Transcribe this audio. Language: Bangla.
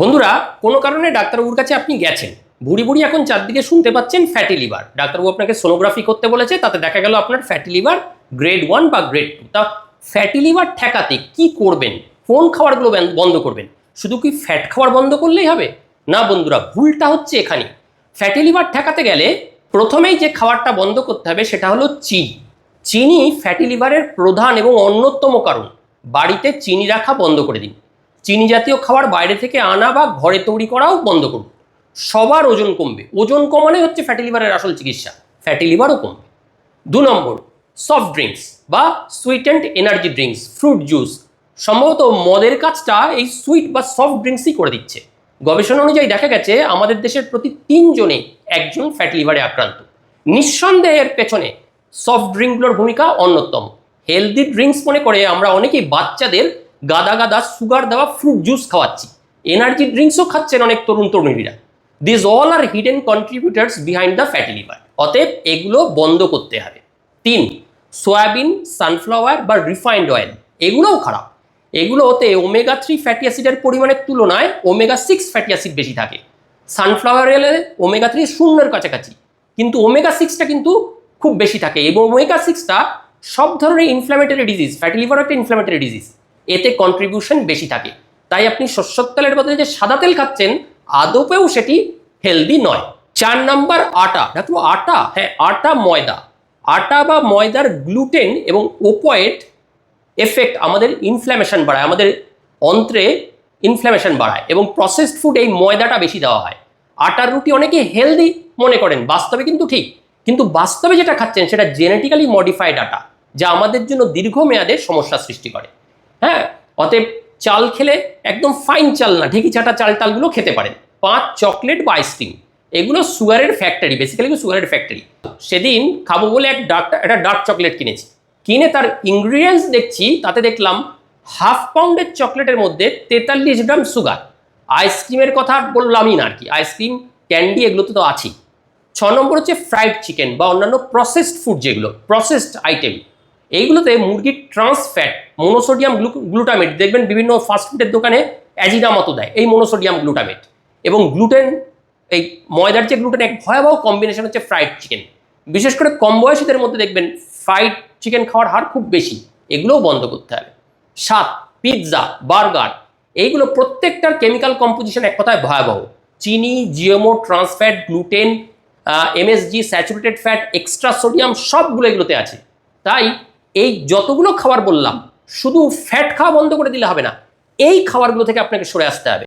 বন্ধুরা, কোনো কারণে ডাক্তারবাবুর কাছে আপনি গেছেন। বুড়ি বুড়ি এখন চারদিকে শুনতে পাচ্ছেন ফ্যাটি লিভার ডাক্তারবাবু আপনাকে সোনোগ্রাফি করতে বলেছে, তাতে দেখা গেল আপনার ফ্যাটি লিভার গ্রেড ওয়ান বা গ্রেড টু তা ফ্যাটি লিভার ঠেকাতে কি করবেন? কোন খাবারগুলো বন্ধ করবেন? শুধু কি ফ্যাট খাবার বন্ধ করলেই হবে? না বন্ধুরা, ভুলটা হচ্ছে এখানে। ফ্যাটি লিভার ঠেকাতে গেলে প্রথমেই যে খাবারটা বন্ধ করতে হবে সেটা হলো চিনি। চিনি ফ্যাটি লিভারের প্রধান এবং অন্যতম কারণ। বাড়িতে চিনি রাখা বন্ধ করে দিন। চিনি জাতীয় খাবার বাইরে থেকে আনা বা ঘরে তৈরি করাও বন্ধ করুন। সবার ওজন কমবে। ওজন কমানোই হচ্ছে ফ্যাটি লিভারের আসল চিকিৎসা। ফ্যাটি লিভারও কমবে। দু নম্বর সফট ড্রিঙ্কস বা sweet and energy drinks fruit juice সম্ভবত মদের কাজটা এই সুইট বা সফট ড্রিঙ্কসই করে দিচ্ছে। গবেষণা অনুযায়ী দেখা গেছে, আমাদের দেশের প্রতি তিনজনে একজন ফ্যাটি লিভারে আক্রান্ত। নিঃসন্দেহের পেছনে সফট ড্রিঙ্কগুলোর ভূমিকা অন্যতম। হেলদি ড্রিঙ্কস মনে করে আমরা অনেকেই বাচ্চাদের গাদা গাদা সুগার দেওয়া ফ্রুট জুস খাওয়াচ্ছি। এনার্জি ড্রিঙ্কসও খাচ্ছেন অনেক তরুণ তরুণীরা। This all are hidden contributors behind the fatty liver অতএব এগুলো বন্ধ করতে হবে। তিন সয়াবিন সানফ্লাওয়ার বা রিফাইন্ড অয়েল এগুলোও খারাপ। এগুলোতে ওমেগা থ্রি ফ্যাটি অ্যাসিডের পরিমাণের তুলনায় ওমেগা সিক্স ফ্যাটি অ্যাসিড বেশি থাকে। সানফ্লাওয়ার অয়েলে ওমেগা থ্রি শূন্যের কাছাকাছি। কিন্তু ওমেগা সিক্সটা কিন্তু খুব বেশি থাকে এবং ওমেগা সিক্সটা সব ধরনের ইনফ্ল্যামেটরি ডিজিজ ফ্যাটি লিভার একটা ইনফ্ল্যামেটরি ডিজিজ এতে কন্ট্রিবিউশন বেশি থাকে। তাই আপনি শস্যর তেলের বদলে যে সাদা তেল খাচ্ছেন, আদপেও সেটি হেলদি নয়। চার নাম্বার আটা দেখো আটা হ্যাঁ আটা ময়দা। আটা বা ময়দার গ্লুটেন এবং ওপয়েট এফেক্ট আমাদের ইনফ্ল্যামেশন বাড়ায়, আমাদের অন্ত্রে ইনফ্ল্যামেশন বাড়ায় এবং প্রসেসড ফুড এই ময়দাটা বেশি দেওয়া হয়। আটার রুটি অনেকে হেলদি মনে করেন, বাস্তবে কিন্তু ঠিক। কিন্তু বাস্তবে যেটা খাচ্ছেন, সেটা জেনেটিক্যালি মডিফাইড আটা, যা আমাদের জন্য দীর্ঘমেয়াদে সমস্যা সৃষ্টি করে। হ্যাঁ অতএব চাল খেলে একদম ফাইন চাল না, ঢেকি ছাটা চাল টালগুলো খেতে পারেন। পাঁচ চকলেট বা আইসক্রিম এগুলো সুগারের ফ্যাক্টরি বেসিক্যালি সুগারের ফ্যাক্টরি সেদিন খাব বলে এক ডার্ক একটা ডার্ক চকলেট কিনেছি। কিনে তার ইনগ্রিডিয়েন্টস দেখছি, তাতে দেখলাম হাফ পাউন্ডের চকলেটের মধ্যে তেতাল্লিশ গ্রাম সুগার আইসক্রিমের কথা বললামই না আর কি আইসক্রিম ক্যান্ডি এগুলো তো আছেই। ছ নম্বর হচ্ছে ফ্রাইড চিকেন বা অন্যান্য প্রসেসড ফুড যেগুলো প্রসেসড আইটেম এইগুলোতে মুরগির ট্রান্স ফ্যাট মোনোসোডিয়াম গ্লুটামেট। দেখবেন বিভিন্ন ফাস্টফুডের দোকানে অ্যাজিনা মতো দেয়, এই মনোসোডিয়াম গ্লুটামেট। এবং গ্লুটেন, এই ময়দার যে গ্লুটেন, এক ভয়াবহ কম্বিনেশন হচ্ছে ফ্রাইড চিকেন বিশেষ করে কম বয়সীদের মধ্যে দেখবেন ফ্রাইড চিকেন খাওয়ার হার খুব বেশি। এগুলোও বন্ধ করতে হবে। সাত পিৎজা বার্গার এইগুলো প্রত্যেকটার কেমিক্যাল কম্পোজিশন এক কথায় ভয়াবহ। চিনি GMO trans fat gluten MSG saturated fat extra sodium সবগুলো এগুলোতে আছে। তাই এই যতগুলো খাবার বললাম শুধু ফ্যাট খাওয়া বন্ধ করে দিলে হবে না, এই খাবারগুলো থেকে আপনাকে সরে আসতে হবে।